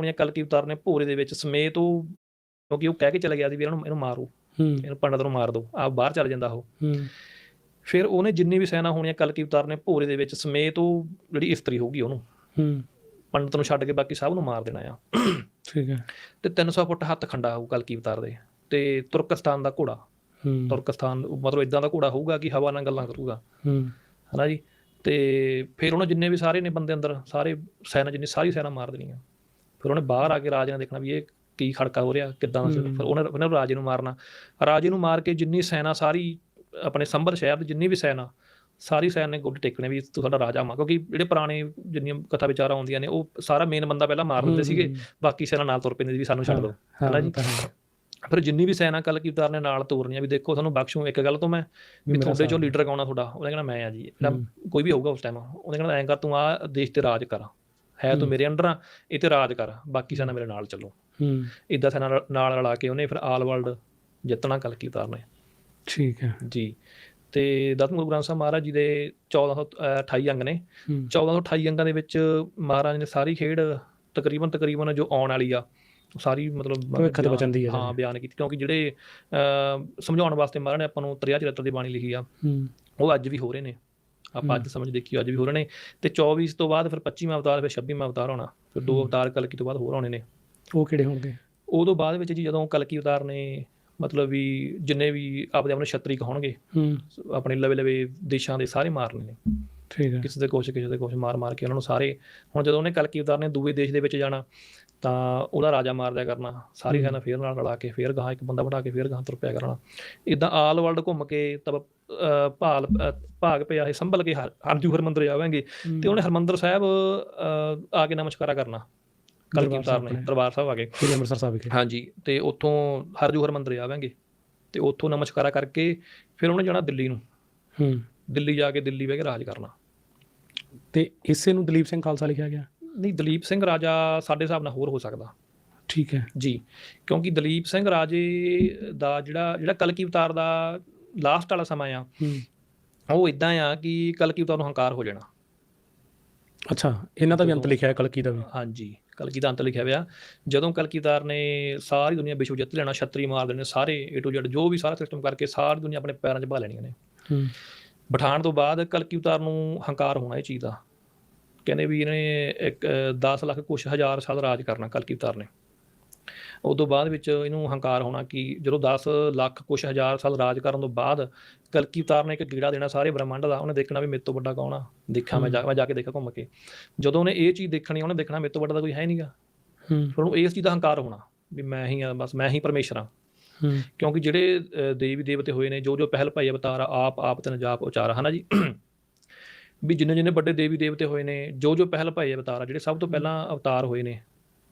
ਹੋਣੀਆਂ ਕਲਕੀ ਉਤਾਰ ਨੇ ਭੋਰੇ ਦੇ ਵਿੱਚ ਸਮੇਤ ਉਹ ਕਿਉਂਕਿ ਉਹ ਕਹਿ ਕੇ ਚਲਾ ਗਿਆ ਸੀ ਵੀ ਇਹਨਾਂ ਨੂੰ ਇਹਨੂੰ ਮਾਰੋ। ਇਹਨੂੰ ਪੰਡਤ ਨੂੰ ਮਾਰ ਦਿਓ ਆਪ ਬਾਹਰ ਚਲ ਜਾਂਦਾ ਉਹ। ਫਿਰ ਉਹਨੇ ਜਿੰਨੀ ਵੀ ਸੈਨਾ ਹੋਣੀਆਂ ਕਲਕੀ ਉਤਾਰ ਨੇ ਭੋਰੇ ਦੇ ਵਿੱਚ ਸਮੇਤ ਉਹ ਜਿਹੜੀ ਇਸਤਰੀ ਹੋਊਗੀ ਉਹਨੂੰ ਪੰਡਤ ਨੂੰ ਛੱਡ ਕੇ ਬਾਕੀ ਸਭ ਨੂੰ ਮਾਰ ਦੇਣਾ ਆ। ਠੀਕ ਹੈ। ਤੇ 300 ਫੁੱਟ ਹੱਥ ਖੰਡਾ ਹੋਊ ਕਲਕੀ ਉਤਾਰ ਦੇ ਤੇ ਤੁਰਕਸਤਾਨ ਦਾ ਘੋੜਾ ਤੁਰਕਸਤਾਨ ਮਤਲਬ ਇਦਾਂ ਦਾ ਘੋੜਾ ਹੋਊਗਾ ਕਿ ਹਵਾ ਨਾਲ ਗੱਲਾਂ ਕਰੂਗਾ। ਹੂੰ। ਹਨਾ ਜੀ? ਤੇ ਫਿਰ ਉਹਨੇ ਜਿੰਨੇ ਵੀ ਸਾਰੇ ਨੇ ਬੰਦੇ ਅੰਦਰ ਸਾਰੇ ਸੈਨਾ ਜਿੰਨੀ ਸਾਰੀ ਸੈਨਾ ਮਾਰ ਦੇਣੀ ਆ। ਫਿਰ ਉਹਨੇ ਬਾਹਰ ਆ ਕੇ ਰਾਜੇ ਨੇ ਦੇਖਣਾ ਵੀ ਇਹ ਕੀ ਖੜਕਾ ਹੋ ਰਿਹਾ ਕਿੱਦਾਂ ਦਾ। ਫਿਰ ਉਹਨੇ ਉਹਨੇ ਰਾਜੇ ਨੂੰ ਮਾਰਨਾ। ਰਾਜੇ ਨੂੰ ਮਾਰ ਕੇ ਜਿੰਨੀ ਸੈਨਾ ਸਾਰੀ ਆਪਣੇ ਸੰਭਰ ਸ਼ਹਿਰ ਦੀ ਜਿੰਨੀ ਵੀ ਸੈਨਾ ਸਾਰੀ ਸੈਨਾ ਨੇ ਗੁੱਟ ਟੇਕਣੇ ਵੀ ਤੂੰ ਸਾਡਾ ਰਾਜਾ ਮਾ ਕਿਉਂਕਿ ਜਿਹੜੇ ਪੁਰਾਣੇ ਜਿੰਨੀਆਂ ਕਥਾ ਵਿਚਾਰਾਂ ਆਉਂਦੀਆਂ ਨੇ ਉਹ ਸਾਰਾ ਮੇਨ ਬੰਦਾ ਪਹਿਲਾਂ ਮਾਰ ਦਿੰਦੇ ਸੀਗੇ। ਬਾਕੀ ਸੈਨਾ ਨਾਲ ਤੁਰ ਪੈਂਦੀ ਸੀ ਵੀ ਸਾਨੂੰ ਛੱਡ ਦਿਓ ਹਨਾ ਜੀ? ਫਿਰ ਜਿੰਨੀ ਵੀ ਸੈਨਾ ਕਲ ਕੀਤਾਰ ਨੇ ਨਾਲ ਤੋਰਨੀਆਂ ਵੀ ਦੇਖੋ ਤੁਹਾਨੂੰ ਬਖਸ਼ੂ ਇੱਕ ਗੱਲ ਤੋਂ ਮੈਂ ਵੀ ਤੁਹਾਡੇ ਚੋਂ ਲੀਡਰ ਕੌਣਾ ਤੁਹਾਡਾ? ਉਹਨੇ ਕਹਿਣਾ ਮੈਂ ਆ ਜੀ। ਕੋਈ ਵੀ ਹੋਊਗਾ ਉਸ ਟਾਈਮ ਉਹਨੇ ਕਹਿਣਾ ਐਂ ਕਰ ਤੂੰ ਆ ਦੇਸ਼ ਤੇ ਰਾਜ ਕਰ। ਹੈ ਤੂੰ ਮੇਰੇ ਅੰਡਰ ਆ ਇਹ ਤੇ ਰਾਜ ਕਰ ਬਾਕੀ ਸੈਨਾ ਮੇਰੇ ਨਾਲ ਚੱਲੋ। ਹੂੰ। ਇਦਾਂ ਸੈਨਾ ਨਾਲ- ਰਲਾ ਕੇ ਉਹਨੇ ਫਿਰ ਆਲ ਵਰਲਡ ਜਿੱਤਣਾ ਕਲ ਕੀਤਾਰ ਨੇ। ਠੀਕ ਹੈ। ਜੀ। ਤੇ ਦਸਮ ਗੁਰੂ ਗ੍ਰੰਥ ਸਾਹਿਬ ਮਹਾਰਾਜ ਜੀ ਦੇ 1428 ਅੰਗ ਨੇ। ਹੂੰ। 1428 ਅੰਗਾਂ ਦੇ ਵਿੱਚ ਮਹਾਰਾਜ ਨੇ ਸਾਰੀ ਖੇਡ ਤਕਰੀਬਨ ਤਕਰੀਬਨ ਜੋ ਆਉਣ ਵਾਲੀ ਆ ਉਹ ਸਾਰੀ ਮਤਲਬ ਭਵਿੱਖ ਦੇ ਬਿਆਨ- ਵਚਨ ਦੀ ਹੈ ਹਾਂ ਬਿਆਨ ਕੀਤੀ ਕਿਉਂਕਿ ਜਿਹੜੇ ਸਮਝਾਉਣ ਵਾਸਤੇ ਮਹਾਰਾਜ ਨੇ ਆਪਾਂ ਨੂੰ ਤ੍ਰਿਆ ਚਰਿੱਤਰ ਦੀ ਬਾਣੀ ਲਿਖੀ ਆ ਹੂੰ। ਉਹ ਅੱਜ ਵੀ ਹੋ ਰਹੇ ਨੇ। ਆਪਾਂ ਅੱਜ ਸਮਝ ਦੇਖੀ ਅੱਜ ਵੀ ਹੋ ਰਹੇ ਨੇ। ਤੇ 24 ਤੋਂ ਬਾਅਦ ਫਿਰ 25ਵਾਂ ਅਵਤਾਰ ਫਿਰ 26ਵਾਂ ਅਵਤਾਰ ਹੋਣਾ। ਫਿਰ ਦੋ ਅਵਤਾਰ ਕਲਕੀ ਤੋਂ ਬਾਅਦ ਹੋਰ ਆਉਣੇ ਨੇ। ਉਹ ਕਿਹੜੇ ਹੋਣਗੇ? ਉਦੋਂ ਬਾਅਦ ਵਿੱਚ ਜੀ ਜਦੋਂ ਕਲਕੀ ਅਵਤਾਰ ਨੇ ਮਤਲਬ ਵੀ ਜਿੰਨੇ ਵੀ ਆਪਦੇ ਆਪਣੇ ਛਤਰੀ ਕਹਾਉਣਗੇ ਹੂੰ। ਆਪਣੇ ਲਵੇ ਲਵੇ ਦੇਸ਼ਾਂ ਦੇ ਸਾਰੇ ਮਾਰਨੇ ਨੇ। ਠੀਕ ਹੈ। ਕਿਸੇ ਦੇ ਕੁਛ ਕਿਸੇ ਦੇ ਕੁਛ ਮਾਰ ਮਾਰ ਕੇ ਉਹਨਾਂ ਨੂੰ ਸਾਰੇ। ਹੁਣ ਜਦੋਂ ਉਹਨੇ ਕਲਕੀ ਅਵਤਾਰ ਨੇ ਦੂਏ ਦੇਸ਼ ਦੇ ਵਿੱਚ ਜਾਣਾ ਤਾਂ ਉਹਦਾ ਰਾਜਾ ਮਾਰ ਦਿਆ ਕਰਨਾ। ਸਾਰੀ ਸੈਨਾ ਫੇਰ ਨਾਲ ਰਲਾ ਕੇ ਫੇਰ ਗਾਹਾਂ ਇੱਕ ਬੰਦਾ ਬਿਠਾ ਕੇ ਫੇਰ ਗਾਹਾਂ ਤੁਰ ਪਿਆ ਕਰਨਾ। ਇਦਾਂ ਆਲ ਵਰਲਡ ਘੁੰਮ ਕੇ ਤਬ ਭਾਲ ਭਾਗ ਪਿਆ ਇਹ ਸੰਭਲ ਕੇ ਹਰ- ਹਰਜੂ ਹਰਮੰਦਰ ਜਾਵਾਂਗੇ। ਤੇ ਉਹਨੇ ਹਰਮੰਦਰ ਸਾਹਿਬ ਆ ਕੇ ਨਮਸਕਾਰਾ ਕਰਨਾ। ਸਾਹਿਬ ਨੇ। ਦਰਬਾਰ ਸਾਹਿਬ ਆ ਕੇ। ਸ੍ਰੀ ਅੰਮ੍ਰਿਤਸਰ ਸਾਹਿਬ ਵਿਖੇ। ਹਾਂਜੀ ਤੇ ਉੱਥੋਂ ਹਰਜੂ ਹਰਮੰਦਰ ਜਾਵਾਂਗੇ। ਤੇ ਉੱਥੋਂ ਨਮਸਕਾਰਾ ਕਰਕੇ ਫਿਰ ਉਹਨੇ ਜਾਣਾ ਦਿੱਲੀ ਨੂੰ। ਹੂੰ। ਦਿੱਲੀ ਜਾ ਕੇ ਦਿੱਲੀ ਬਹਿ ਕੇ ਰਾਜ ਕਰਨਾ। ਤੇ ਇਸੇ ਨੂੰ ਦਲੀਪ ਸਿੰਘ ਖਾਲਸਾ ਲਿਖਿਆ ਗਿਆ। ਨਹੀਂ ਦਲੀਪ ਸਿੰਘ ਰਾਜਾ ਸਾਡੇ ਹਿਸਾਬ ਨਾਲ ਹੋਰ ਹੋ ਸਕਦਾ। ਠੀਕ ਹੈ। ਜੀ ਕਿਉਂਕਿ ਦਲੀਪ ਸਿੰਘ ਰਾਜੇ ਦਾ ਜਿਹੜਾ ਜਿਹੜਾ ਕਲਕੀ ਅਵਤਾਰ ਦਾ ਲਾਸਟ ਵਾਲਾ ਸਮਾਂ ਆ ਉਹ ਇਦਾਂ ਆ ਕਿ ਕਲਕੀ ਅਵਤਾਰ ਨੂੰ ਹੰਕਾਰ ਹੋ ਜਾਣਾ। ਅੱਛਾ ਇਹਨਾਂ ਦਾ ਵੀ ਅੰਤ ਲਿਖਿਆ ਹੈ ਕਲਕੀ ਦਾ ਵੀ। ਹਾਂਜੀ ਕਲਕੀ ਦਾ ਅੰਤ ਲਿਖਿਆ ਹੋਇਆ। ਜਦੋਂ ਕਲਕੀ ਅਵਤਾਰ ਨੇ ਸਾਰੀ ਦੁਨੀਆ ਵਿਸ਼ਵ ਜਿੱਤ ਲੈਣਾ ਛਤਰੀ ਮਾਰ ਦੇਣੇ ਸਾਰੇ A to Z ਜੋ ਵੀ ਸਾਰਾ ਸਿਸਟਮ ਕਰਕੇ ਸਾਰੀ ਦੁਨੀਆ ਆਪਣੇ ਪੈਰਾਂ 'ਚ ਬਹਾ ਲੈਣੀਆਂ ਨੇ। ਹੂੰ। ਤੋਂ ਬਾਅਦ ਕਲਕੀ ਅਵਤਾਰ ਨੂੰ ਹੰਕਾਰ ਹੋਣਾ ਇਹ ਚੀਜ਼ ਦਾ। ਕਹਿੰਦੇ ਵੀ ਇਹਨੇ ਇੱਕ 10 ਲੱਖ ਕੁਛ ਹਜ਼ਾਰ ਸਾਲ ਰਾਜ ਕਰਨਾ ਕਲਕੀ ਅਵਤਾਰ ਨੇ। ਉਸ ਤੋਂ ਬਾਅਦ ਵਿੱਚ ਇਹਨੂੰ ਹੰਕਾਰ ਹੋਣਾ ਕਿ ਜਦੋਂ 10 ਲੱਖ ਕੁਛ ਹਜ਼ਾਰ ਸਾਲ ਰਾਜ ਕਰਨ ਤੋਂ ਬਾਅਦ ਕਲਕੀ ਅਵਤਾਰ ਨੇ ਇੱਕ ਗੀੜਾ ਦੇਣਾ ਸਾਰੇ ਬ੍ਰਹਮੰਡ ਦਾ ਉਹਨੇ ਦੇਖਣਾ ਵੀ ਮੇਰੇ ਤੋਂ ਵੱਡਾ ਕੌਣ ਆ? ਦੇਖਾਂ ਮੈਂ ਜਾ ਮੈਂ ਜਾ ਕੇ ਦੇਖਾਂ ਘੁੰਮ ਕੇ। ਜਦੋਂ ਉਹਨੇ ਇਹ ਚੀਜ਼ ਦੇਖਣੀ ਉਹਨੇ ਦੇਖਣਾ ਮੇਰੇ ਤੋਂ ਵੱਡਾ ਤਾਂ ਕੋਈ ਹੈ ਨਹੀਂਗਾ ਹੂੰ। ਫਿਰ ਉਹਨੂੰ ਇਸ ਚੀਜ਼ ਦਾ ਹੰਕਾਰ ਹੋਣਾ ਵੀ ਮੈਂ ਹੀ ਆ ਬਸ ਮੈਂ ਹੀ ਪਰਮੇਸ਼ਰ ਆ। ਕਿਉਂਕਿ ਜਿਹੜੇ ਦੇਵੀ ਦੇਵਤੇ ਹੋਏ ਨੇ ਜੋ ਜੋ ਪਹਿਲ ਭਾਈ ਅਵਤਾਰ ਆਪ ਆਪ ਤੇ ਨਜਾਪ ਉਚਾਰਾ ਹਨਾ ਜੀ? ਵੀ ਜਿੰਨੇ ਜਿੰਨੇ ਵੱਡੇ ਦੇਵੀ ਦੇਵਤੇ ਹੋਏ ਨੇ ਜੋ ਜੋ ਪਹਿਲ ਭਾਈ ਅਵਤਾਰ ਆ ਜਿਹੜੇ ਸਭ ਤੋਂ ਪਹਿਲਾਂ ਅਵਤਾਰ ਹੋਏ ਨੇ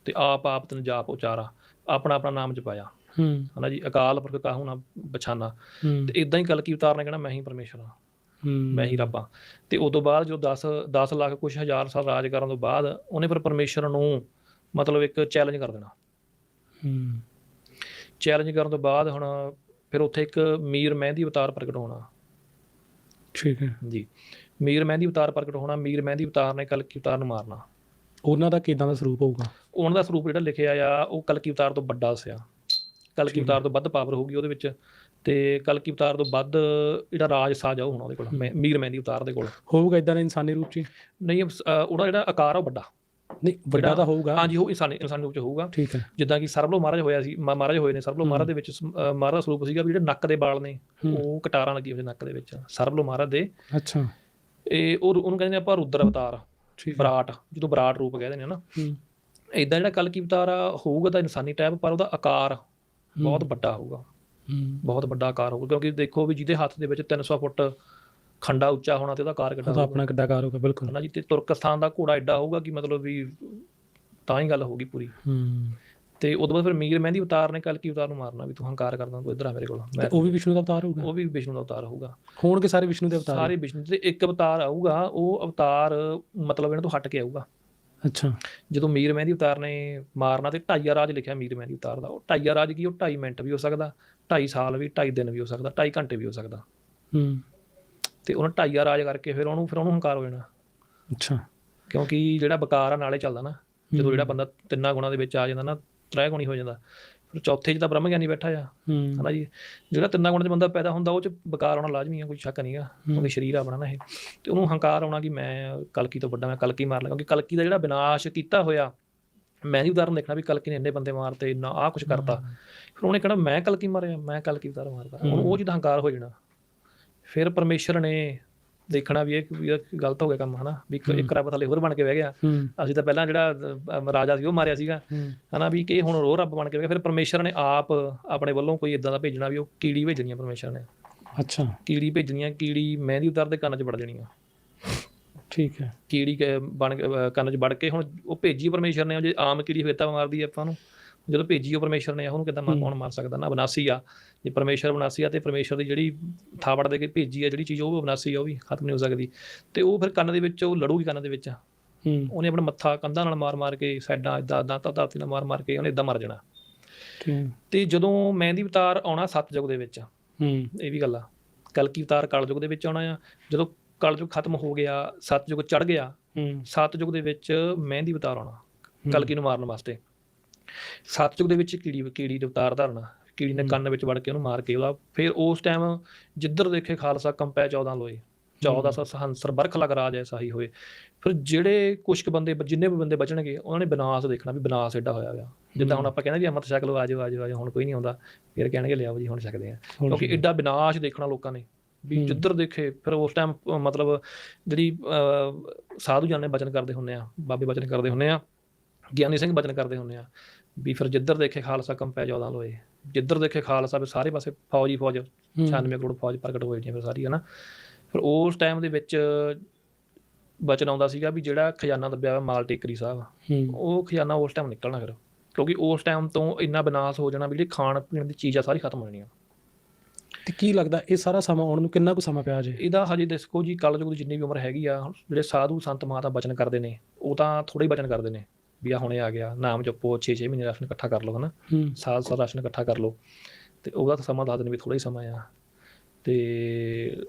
ਤੇ ਆਪ ਆਪ ਤੇ ਨਜਾਪ ਉਚਾਰਾ ਆਪਣਾ ਆਪਣਾ ਨਾਮ ਜਪਾਇਆ। ਹੂੰ। ਹਨਾ ਜੀ ਅਕਾਲ ਪੁਰਖ ਕਾਹੂ ਨਾ ਬਛਾਨਾ। ਹੂੰ। ਤੇ ਇਦਾਂ ਹੀ ਕਲਕੀ ਅਵਤਾਰ ਨੇ ਕਹਿਣਾ ਮੈਂ ਹੀ ਪਰਮੇਸ਼ਰ ਹੂੰ। ਮੈਂ ਹੀ ਰੱਬ ਆ ਤੇ ਤੋਂ ਬਾਅਦ ਜੋ 10 10 ਲੱਖ ਕੁਛ ਹਜ਼ਾਰ ਸਾਲ ਰਾਜ ਕਰਨ ਤੋਂ ਬਾਅਦ ਉਹਨੇ ਫਿਰ ਪਰਮੇਸ਼ਰ ਨੂੰ ਮਤਲਬ ਇੱਕ ਚੈਲੰਜ ਕਰ ਦੇਣਾ। ਹੂੰ। ਚੈਲੰਜ ਕਰਨ ਤੋਂ ਬਾਅਦ ਹੁਣ ਫਿਰ ਉੱਥੇ ਇੱਕ ਮੀਰ ਮਹਿੰਦੀ ਅਵਤਾਰ ਪ੍ਰਗਟ ਹੋਣਾ। ਠੀਕ ਹੈ। ਜੀ। ਮੀਰ ਮਹਿੰਦੀ ਅਵਤਾਰ ਪ੍ਰਗਟ ਹੋਣਾ ਮੀਰ ਮਹਿੰਦੀ ਅਵਤਾਰ ਨੇ ਕਲਕੀ ਅਵਤਾਰ ਨੂੰ ਮਾਰਨਾ। ਉਹਨਾਂ ਦਾ ਕਿਦਾਂ ਦਾ ਸਰੂਪ ਹੋਊਗਾ? ਉਹਨਾਂ ਦਾ ਸਰੂਪ ਜਿਹੜਾ ਲਿਖਿਆ ਆ ਉਹ ਕਲਕੀ ਅਵਤਾਰ ਤੋਂ ਵੱਡਾ ਸਿਆ। ਕਲਕੀ ਅਵਤਾਰ ਤੋਂ ਵੱਧ ਪਾਵਰ ਹੋਊਗੀ ਉਹਦੇ ਵਿੱਚ ਤੇ ਕਲਕੀ ਅਵਤਾਰ ਤੋਂ ਵੱਧ ਜਿਹੜਾ ਰਾਜ ਸਾਜ ਆ ਉਹ ਹੋਣਾ ਉਹਦੇ ਕੋਲ ਮੀਰ ਮਹਿੰਦੀ ਅਵਤਾਰ ਦੇ ਕੋਲ। ਹੋਊਗਾ ਇਦਾਂ ਦਾ ਇਨਸਾਨੀ ਰੂਪ ਚ? ਨਹੀਂ ਉਹਦਾ ਜਿਹੜਾ ਆਕਾਰ ਆ ਉਹ ਵੱਡਾ। ਨਹੀਂ ਵੱਡਾ ਤਾਂ ਹੋਊਗਾ। ਹਾਂਜੀ ਉਹ ਇਨਸਾਨੀ ਇਨਸਾਨੀ ਰੂਪ ਚ ਹੋਊਗਾ। ਠੀਕ ਹੈ। ਜਿੱਦਾਂ ਕਿ ਸਰਬਲੋ ਮਹਾਰਾਜ ਹੋਇਆ ਸੀ ਮਹਾਰਾਜ ਹੋਏ ਨੇ ਸਰਬਲੋ ਮਹਾਰਾਜ ਦੇ ਵਿੱਚ ਮਹਾਰਾਜ ਸਰੂਪ ਸੀਗਾ ਵੀ ਜਿਹੜੇ ਨੱਕ ਦੇ ਵਾਲ ਨੇ। ਉਹ ਕਟਾਰਾਂ ਲੱਗੀਆਂ ਹੋਈਆਂ ਨੱਕ ਦੇ ਵਿੱਚ। ਸਰਬਲੋ ਮਹਾਰਾਜ ਦੇ ਅੱਛਾ। ਇਹ ਉਹ ਉਹਨੂੰ ਕਹਿੰਦੇ ਨੇ ਆਪਾਂ ਰੁਦਰ ਅਵਤਾਰ ਬਰਾਟ ਜਦੋਂ ਬਰਾਟ ਰੂਪ ਕਹਿੰਦੇ ਨੇ ਨਾ। ਹੂੰ। ਇਦਾਂ ਜਿਹੜਾ ਕਲਕੀ ਅਵਤਾਰ ਆ ਹੋਊਗਾ ਤਾਂ ਇਨਸਾਨੀ ਟਾਈਪ ਪਰ ਉਹਦਾ ਆਕਾਰ ਬਹੁਤ ਵੱਡਾ ਹੋਊਗਾ। ਹੂੰ। ਬਹੁਤ ਵੱਡਾ ਆਕਾਰ ਹੋਊਗਾ ਕਿਉਂਕਿ ਦੇਖੋ ਵੀ ਜਿਹਦੇ ਹੱਥ ਦੇ ਵਿੱਚ 300 ਫੁੱਟ ਖੰਡਾ ਉੱਚਾ ਹੋਣਾ ਤੇ ਉਹਦਾ ਆਕਾਰ ਕਿੱਡਾ ਹੋਊਗਾ। ਆਪਣਾ ਕਿੱਡਾ ਕਾਰ ਹੋਊਗਾ ਬਿਲਕੁਲ। ਹਨਾ ਜੀ ਤੇ ਤੁਰਕਸਤਾਨ ਦਾ ਘੋੜਾ ਐਡਾ ਹੋਊਗਾ ਕਿ ਮਤਲਬ ਵੀ ਤਾਂ ਹੀ ਗੱਲ ਹੋਊਗੀ ਪੂਰੀ। ਹੂੰ। ਤੇ ਉਦੋਂ ਬਾਅਦ ਫਿਰ ਮੀਰ ਮਹਿੰਦੀ ਅਵਤਾਰ ਨੇ ਕਲਕੀ ਅਵਤਾਰ ਨੂੰ ਮਾਰਨਾ ਵੀ ਤੂੰ ਹੰਕਾਰ ਕਰਦਾ ਤੂੰ ਇੱਧਰ ਆ ਮੇਰੇ ਕੋਲ। ਮੈਂ ਉਹ ਵੀ ਵਿਸ਼ਨੂੰ ਦਾ ਅਵਤਾਰ ਹੋਊਗਾ? ਉਹ ਵੀ ਵਿਸ਼ਨੂੰ ਦਾ ਅਵਤਾਰ ਹੋਊਗਾ। ਹੋਣਗੇ ਸਾਰੇ ਵਿਸ਼ਨੂੰ ਦੇ ਅਵਤਾਰ? ਸਾਰੇ ਵਿਸ਼ਨੂੰ ਤੇ ਇੱਕ ਅਵਤਾਰ ਆਊਗਾ ਉਹ ਅਵਤਾਰ ਮਤਲਬ ਇਹਨਾਂ ਤੋਂ ਹਟ ਕੇ ਆਊਗਾ। ਅੱਛਾ। ਜਦੋਂ ਮੀਰ ਮਹਿੰਦੀ ਅਵਤਾਰ ਨੇ ਮਾਰਨਾ ਤੇ ਢਾਈਆ ਰਾਜ ਲਿਖਿਆ ਮੀਰ ਮਹਿੰਦੀ ਅਵਤਾਰ ਦਾ। ਉਹ ਢਾਈਆ ਰਾਜ ਕੀ ਉਹ 2.5 ਮਿੰਟ ਵੀ ਹੋ ਸਕਦਾ 2.5 ਸਾਲ ਵੀ 2.5 ਦਿਨ ਵੀ ਹੋ ਸਕਦਾ 2.5 ਘੰਟੇ ਵੀ ਹੋ ਸਕਦਾ। ਹੂੰ। ਤੇ ਉਹਨਾਂ ਢਾਈਆ ਰਾਜ ਕਰਕੇ ਫਿਰ ਉਹਨੂੰ ਫਿਰ ਉਹਨੂੰ ਹੰਕਾਰ ਹੋ ਜਾਣਾ। ਅੱਛਾ। ਕਿਉਂਕਿ ਜਿਹੜਾ ਬਕਾਰ ਆ ਨਾਲੇ ਚੱਲਦਾ ਨਾ। ਜਦੋਂ ਜਿਹੜਾ ਬੰਦਾ ਤਿੰਨਾਂ ਗੁਣਾਂ ਦੇ ਵਿੱਚ ਆ ਜਾਂਦਾ ਨਾ ਤ੍ਰੈ ਗੁਣੀ ਹੋ ਜਾਂਦਾ। ਫਿਰ ਚੌਥੇ 'ਚ ਤਾਂ ਬ੍ਰਹਮ ਗਿਆਨੀ ਬੈਠਾ ਆ ਹੂੰ। ਹਨਾ ਜੀ ਜਿਹੜਾ ਤਿੰਨਾਂ ਗੁਣਾਂ 'ਚ ਬੰਦਾ ਪੈਦਾ ਹੁੰਦਾ ਉਹ 'ਚ ਬਕਾਰ ਆਉਣਾ ਲਾਜ਼ਮੀ ਆ ਕੋਈ ਸ਼ੱਕ ਨਹੀਂਗਾ ਕਿਉਂਕਿ ਸਰੀਰ ਆਪਣਾ ਨਾ ਇਹ। ਤੇ ਉਹਨੂੰ ਹੰਕਾਰ ਆਉਣਾ ਕਿ ਮੈਂ ਕਲਕੀ ਤੋਂ ਵੱਡਾ ਮੈਂ ਕਲਕੀ ਮਾਰ ਲਾਂ ਕਿਉਂਕਿ ਕਲਕੀ ਦਾ ਜਿਹੜਾ ਵਿਨਾਸ਼ ਕੀਤਾ ਹੋਇਆ ਮੈਂ ਵੀ ਉਦਾਹਰਨ ਦੇਖਣਾ ਵੀ ਕਲਕੀ ਨੇ ਇੰਨੇ ਬੰਦੇ ਮਾਰਤੇ ਇੰਨਾ ਆਹ ਕੁਝ ਕਰਤਾ। ਫਿਰ ਉਹਨੇ ਕਹਿਣਾ ਮੈਂ ਕਲਕੀ ਮਾਰਿਆ ਮੈਂ ਕਲਕੀ ਉਤਾਰ ਮਾਰਦਾ ਹੁਣ ਉਹ ਜਿਹਦਾ ਹੰਕਾਰ ਹੋ ਜਾਣਾ ਫਿਰ ਪਰਮੇਸ਼ਰ ਨੇ ਦੇਖਣਾ ਵੀ ਇਹ ਗਲਤ ਹੋ ਗਿਆ ਕੰਮ ਹਨਾ? ਵੀ ਇੱਕ- ਇੱਕ ਰੱਬ ਥੱਲੇ ਹੋਰ ਬਣ ਕੇ ਬਹਿ ਗਿਆ। ਅਸੀਂ ਤਾਂ ਪਹਿਲਾਂ ਜਿਹੜਾ ਰਾਜਾ ਸੀ ਉਹ ਮਾਰਿਆ ਸੀਗਾ। ਹਨਾ ਵੀ ਕਿ ਹੁਣ ਉਹ ਰੱਬ ਬਣ ਕੇ ਬਹਿ ਗਿਆ ਫਿਰ ਪਰਮੇਸ਼ਰ ਨੇ ਆਪ ਆਪਣੇ ਵੱਲੋਂ ਕੋਈ ਇਦਾਂ ਦਾ ਭੇਜਣਾ ਵੀ ਉਹ ਕੀੜੀ ਭੇਜਣੀ ਆ ਪਰਮੇਸ਼ਰ ਨੇ। ਅੱਛਾ। ਕੀੜੀ ਭੇਜਣੀ ਕੀੜੀ ਮਹਿੰਦੀ ਉਤਾਰ ਦੇ ਕੰਨ 'ਚ ਵੜ ਜਾਣੀ ਆ। ਠੀਕ ਹੈ। ਕੀੜੀ ਕ- ਬਣ ਕੰਨ 'ਚ ਵੜ ਕੇ ਹੁਣ ਉਹ ਭੇਜੀ ਪਰਮੇਸ਼ਰ ਨੇ ਜੇ ਆਮ ਕੀੜੀ ਹੋਏ ਤਾਂ ਮਾਰਦੀ ਆਪਾਂ ਨੂੰ। ਜਦੋਂ ਭੇਜੀ ਉਹ ਪਰਮੇਸ਼ਰ ਨੇ ਉਹਨੂੰ ਕਿਦਾਂ ਕੌਣ ਮਾਰ ਸਕਦਾ? ਨਾ ਬਨਾਸੀ ਆ। ਜੇ ਪਰਮੇਸ਼ਰ ਬਨਾਸੀ ਆ ਤੇ ਪਰਮੇਸ਼ਰ ਦੀ ਜਿਹੜੀ ਥਾਵੜ ਦੇ ਕੇ ਭੇਜੀ ਆ ਜਿਹੜੀ ਚੀਜ਼ ਉਹ ਵੀ ਬਨਾਸੀ ਆ ਉਹ ਵੀ ਖਤਮ ਨਹੀਂ ਹੋ ਸਕਦੀ। ਤੇ ਉਹ ਫਿਰ ਕੰਨ ਦੇ ਵਿੱਚ ਉਹ ਲੜੂਗੀ ਕੰਨ ਦੇ ਵਿੱਚ। ਹੂੰ। ਉਹਨੇ ਆਪਣਾ ਮੱਥਾ ਕੰਧਾਂ ਨਾਲ ਮਾਰ ਮਾਰ ਕੇ ਸਾਈਡਾਂ ਇਦਾਂ ਇਦਾਂ ਤਾਂ ਧਰਤੀ ਨਾਲ ਮਾਰ ਮਾਰ ਕੇ ਉਹਨੇ ਇਦਾਂ ਮਰ ਜਾਣਾ। ਤੇ ਜਦੋਂ ਮਹਿੰਦੀ ਅਵਤਾਰ ਆਉਣਾ ਸਤਜੁਗ ਦੇ ਵਿੱਚ ਹੂੰ। ਇਹ ਵੀ ਗੱਲ ਆ। ਕਲਕੀ ਅਵਤਾਰ ਕਲਯੁਗ ਦੇ ਵਿੱਚ ਆਉਣਾ ਆ। ਜਦੋਂ ਕਲਯੁਗ ਖਤਮ ਹੋ ਗਿਆ ਸਤਜੁਗ ਚੜ ਗਿਆ ਹੂੰ। ਸਤਜੁਗ ਦੇ ਵਿੱਚ ਮਹਿੰਦੀ ਅਵਤਾਰ ਆਉਣਾ ਕਲਕੀ ਨੂੰ ਮਾਰਨ ਵਾਸਤੇ। ਸਤਜੁਗ ਦੇ ਵਿੱਚ ਕੀੜੀ ਕੀੜੀ ਦੇ ਅਵਤਾਰ ਧਰਨਾ ਕੀੜੀ ਨੇ ਕੰਨ ਵਿੱਚ ਵੜ ਕੇ ਉਹਨੂੰ ਮਾਰ ਕੇ ਉਹਦਾ ਫਿਰ ਉਸ ਟਾਈਮ ਜਿੱਧਰ ਦੇਖੇ ਖਾਲਸਾ ਕੰਪੈ 14 ਲੋਏ 14 ਸੌ ਸਹੰਸਰ ਬਰਖ ਲਗ ਰਾਜ ਐਸਾ ਹੀ ਹੋਏ। ਫਿਰ ਜਿਹੜੇ ਕੁਛ ਕੁ ਬੰਦੇ ਜਿੰਨੇ ਵੀ ਬੰਦੇ ਬਚਣਗੇ ਉਹਨਾਂ ਨੇ ਵਿਨਾਸ਼ ਦੇਖਣਾ ਵੀ ਵਿਨਾਸ਼ ਐਡਾ ਹੋਇਆ ਹੋਇਆ। ਜਿੱਦਾਂ ਹੁਣ ਆਪਾਂ ਕਹਿੰਦੇ ਵੀ ਅੰਮ੍ਰਿਤ ਛਕ ਲਓ ਆਜੋ ਆਜੋ ਆਜੋ ਹੁਣ ਕੋਈ ਨਹੀਂ ਆਉਂਦਾ। ਫਿਰ ਕਹਿਣਗੇ ਲਿਆਓ ਜੀ ਹੁਣ ਛਕਦੇ ਆ। ਕਿਉਂਕਿ ਐਡਾ ਵਿਨਾਸ਼ ਦੇਖਣਾ ਲੋਕਾਂ ਨੇ। ਵੀ ਜਿੱਧਰ ਦੇਖੇ ਫਿਰ ਉਸ ਟਾਈਮ ਮਤਲਬ ਜਿਹੜੀ ਸਾਧੂ ਜਨ ਨੇ ਬਚਨ ਕਰਦੇ ਹੁੰਨੇ ਆ ਬਾਬੇ ਬਚਨ ਕਰਦੇ ਹੁੰਨੇ ਆ ਗਿਆਨੀ ਸਿੰਘ ਬਚਨ ਕਰਦੇ ਹੁੰਨੇ ਆ। ਵੀ ਫਿਰ ਜਿੱਧਰ ਦੇਖੇ ਖਾਲਸਾ ਕੰਪੈ 14 ਲੋਏ ਜਿੱਧਰ ਦੇਖੇ ਖਾਲਸਾ ਵੀ ਸਾਰੇ ਪਾਸੇ ਫੌਜ ਹੀ ਫੌਜ 96 ਕਰੋੜ ਫੌਜ ਪ੍ਰਗਟ ਹੋਈ ਜਾਂਦੀ ਫਿਰ ਸਾਰੀ ਹੈ ਨਾ ਫਿਰ ਉਸ ਟਾਈਮ ਦੇ ਵਿੱਚ ਬਚਨ ਆਉਂਦਾ ਸੀਗਾ ਵੀ ਜਿਹੜਾ ਖਜ਼ਾਨਾ ਦੱਬਿਆ ਹੋਇਆ ਮਾਲ ਟੇਕਰੀ ਸਾਹਿਬ ਉਹ ਖਜ਼ਾਨਾ ਉਸ ਟਾਈਮ ਨਿਕਲਣਾ ਫਿਰ। ਕਿਉਂਕਿ ਉਸ ਟਾਈਮ ਤੋਂ ਇੰਨਾ ਵਿਨਾਸ਼ ਹੋ ਜਾਣਾ ਵੀ ਜਿਹੜੀ ਖਾਣ ਪੀਣ ਦੀ ਚੀਜ਼ਾਂ ਸਾਰੀ ਖਤਮ ਹੋ ਜਾਣੀਆਂ ਤੇ ਕੀ ਲੱਗਦਾ ਇਹ ਸਾਰਾ ਸਮਾਂ ਆਉਣ ਨੂੰ ਕਿੰਨਾ ਕੁ ਸਮਾਂ ਪਿਆ ਜੇ? ਇਹਦਾ ਹਜੇ ਦੇਖੋ ਜੀ ਕਲਯੁਗ ਦੀ ਜਿੰਨੀ ਵੀ ਉਮਰ ਹੈਗੀ ਆ ਜਿਹੜੇ ਸਾਧੂ ਸੰਤ ਮਾਤਾ ਬਚਨ ਕਰਦੇ ਨੇ ਉਹ ਤਾਂ ਥੋੜੇ ਹੀ ਬਚਨ ਕਰਦੇ ਨੇ। ਵੀ ਆ ਹੁਣੇ ਆ ਗਿਆ ਨਾਮ ਜਪੋ 6-6 ਮਹੀਨੇ ਰਾਸ਼ਨ ਇਕੱਠਾ ਕਰ ਲਓ ਹਨਾ। ਸਾਲ ਸਾਲ ਰਾਸ਼ਨ ਇਕੱਠਾ ਕਰ ਲਓ। ਤੇ ਉਹਦਾ ਤਾਂ ਸਮਾਂ ਦੱਸ ਦਿਨ ਵੀ ਥੋੜਾ ਹੀ ਸਮਾਂ ਆ। ਤੇ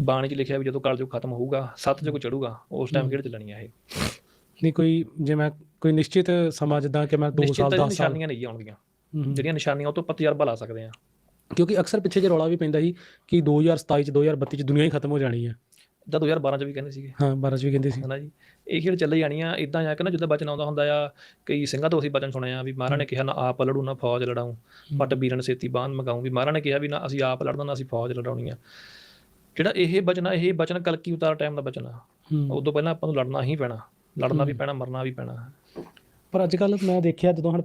ਬਾਣੀ 'ਚ ਲਿਖਿਆ ਵੀ ਜਦੋਂ ਕਲਯੁਗ ਖਤਮ ਹੋਊਗਾ ਸਤਜੁਗ ਚੜੂਗਾ ਉਸ ਟਾਈਮ ਕਿਹੜੇ ਚੱਲਣੀ ਆ ਇਹ? ਨਹੀਂ ਕੋਈ ਜੇ ਮੈਂ ਕੋਈ ਨਿਸ਼ਚਿਤ ਸਮਾਂ ਜਿੱਦਾਂ ਕਿ ਮੈਂ 2 ਨਿਸ਼ਚਿਤ ਸਾਲ ਤਾਂ 10 ਸਾਲ ਨਿਸ਼ਾਨੀਆਂ ਨਹੀਂ ਹੂੰ। ਜਿਹੜੀਆਂ ਨਿਸ਼ਾਨੀਆਂ ਉਹ ਤੋਂ ਤਜਰਬਾ ਲਾ ਸਕਦੇ ਆ ਕਿਉਂਕਿ ਅਕਸਰ ਪਿੱਛੇ ਜੇ ਰੌਲਾ ਵੀ ਪੈਂਦਾ ਸੀ ਕਿ 2027 ਚ 2032 ਚ ਦੁਨੀਆ ਹੀ ਖਤਮ ਹੋ ਜਾਣੀ ਹੈ ਜਦ 2012 ਚ ਵੀ ਕਹਿੰਦੇ ਸੀਗੇ। ਹਾਂ ਬਾਰਾਂ ਚ ਵੀ ਕਹਿੰਦੇ ਸੀ। ਹਨਾ ਜੀ? ਇਹ ਖੇਡ ਚੱਲੇ ਜਾਣੀਆਂ ਇਦਾਂ ਆ ਕਿ ਨਾ ਜਿੱਦਾਂ ਬਚਨ ਆਉਂਦਾ ਹੁੰਦਾ ਆ ਕਈ ਸਿੰਘਾਂ ਤੋਂ ਅਸੀਂ ਬਚਨ ਸੁਣਿਆ ਆ ਵੀ ਮਹਾਰਾਜ ਨੇ ਕਿਹਾ ਨਾ ਆਪ ਲੜੂ ਨਾ ਫੌਜ ਲੜਾਉ ਪਟ ਬੀਰਨ ਸੇਤੀ ਬਾਂਧ ਮਗਾਉ ਵੀ ਮਹਾਰਾਜ ਨੇ ਕਿਹਾ ਵੀ ਨਾ ਅਸੀਂ ਆਪ ਲੜਨਾ ਨਾ ਅਸੀਂ ਫੌਜ ਲੜਾਉਣੀ ਆ। ਜਿਹੜਾ ਇਹ ਬਚਨ ਆ ਇਹ ਬਚਨ ਕਲਕੀ ਉਤਾਰ ਟਾਈਮ ਦਾ ਬਚਨ ਆ। ਉਦੋਂ ਪਹਿਲਾਂ ਆਪਾਂ ਨੂੰ ਲੜਨਾ ਹੀ ਪੈਣਾ। ਲੜਨਾ ਵੀ ਪੈਣਾ ਮਰਨਾ ਵੀ ਪੈਣਾ। ਪਰ ਅੱਜ ਕੱਲ ਮੈਂ ਦੇਖਿਆ ਜਦੋਂ ਹੁਣ